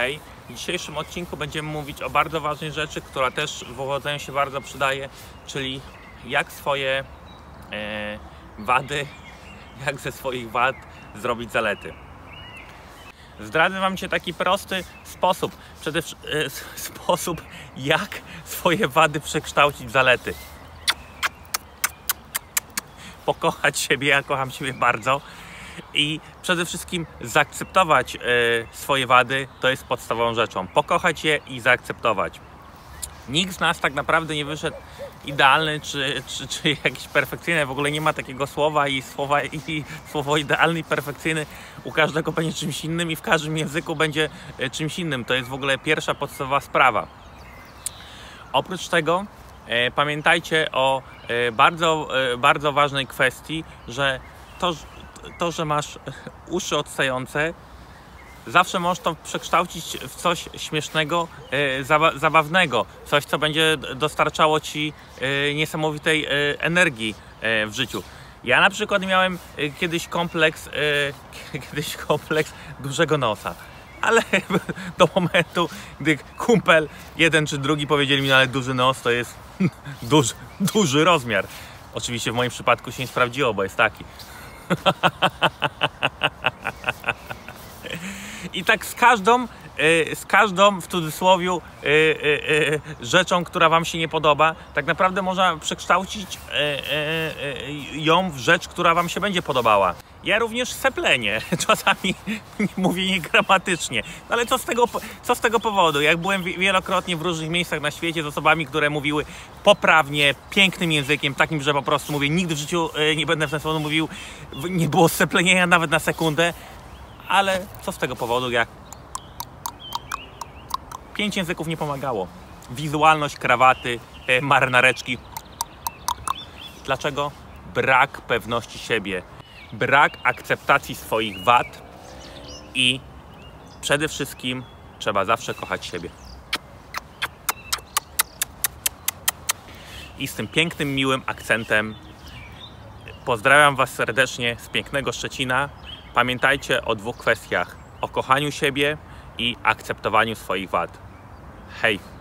Hej, w dzisiejszym odcinku będziemy mówić o bardzo ważnej rzeczy, która też w uwodzeniu się bardzo przydaje, czyli jak swoje e, wady, jak ze swoich wad zrobić zalety. Zdradzę Wam dzisiaj taki prosty sposób, przede wszystkim e, sposób, jak swoje wady przekształcić w zalety. Pokochać siebie, ja kocham siebie bardzo i przede wszystkim zaakceptować e, swoje wady to jest podstawową rzeczą. Pokochać je i zaakceptować. Nikt z nas tak naprawdę nie wyszedł idealny czy, czy, czy jakiś perfekcyjny. W ogóle nie ma takiego słowa i, słowa i słowo idealny i perfekcyjny u każdego będzie czymś innym i w każdym języku będzie e, czymś innym. To jest w ogóle pierwsza podstawowa sprawa. Oprócz tego e, pamiętajcie o e, bardzo, e, bardzo ważnej kwestii, że to, to, że masz uszy odstające, zawsze możesz to przekształcić w coś śmiesznego, e, zaba zabawnego, coś, co będzie dostarczało ci e, niesamowitej e, energii w życiu. Ja na przykład miałem kiedyś kompleks, kiedyś kompleks dużego nosa. Ale do momentu, gdy kumpel jeden czy drugi powiedzieli mi, no ale duży nos to jest duży, duży rozmiar. Oczywiście w moim przypadku się nie sprawdziło, bo jest taki. I tak z każdą, y, z każdą w cudzysłowie y, y, rzeczą, która Wam się nie podoba, tak naprawdę można przekształcić ją w rzecz, która Wam się będzie podobała. Ja również seplenię, czasami mówię niegramatycznie, no ale co z, tego, co z tego powodu? Jak byłem wielokrotnie w różnych miejscach na świecie z osobami, które mówiły poprawnie, pięknym językiem, takim, że po prostu mówię, nigdy w życiu nie będę w ten sposób mówił, nie było seplenienia nawet na sekundę, ale co z tego powodu, jak pięć języków nie pomagało. Wizualność, krawaty, marynareczki. Dlaczego? Brak pewności siebie, brak akceptacji swoich wad i przede wszystkim trzeba zawsze kochać siebie. I z tym pięknym, miłym akcentem pozdrawiam Was serdecznie z pięknego Szczecina. Pamiętajcie o dwóch kwestiach: o kochaniu siebie i akceptowaniu swoich wad. Hej!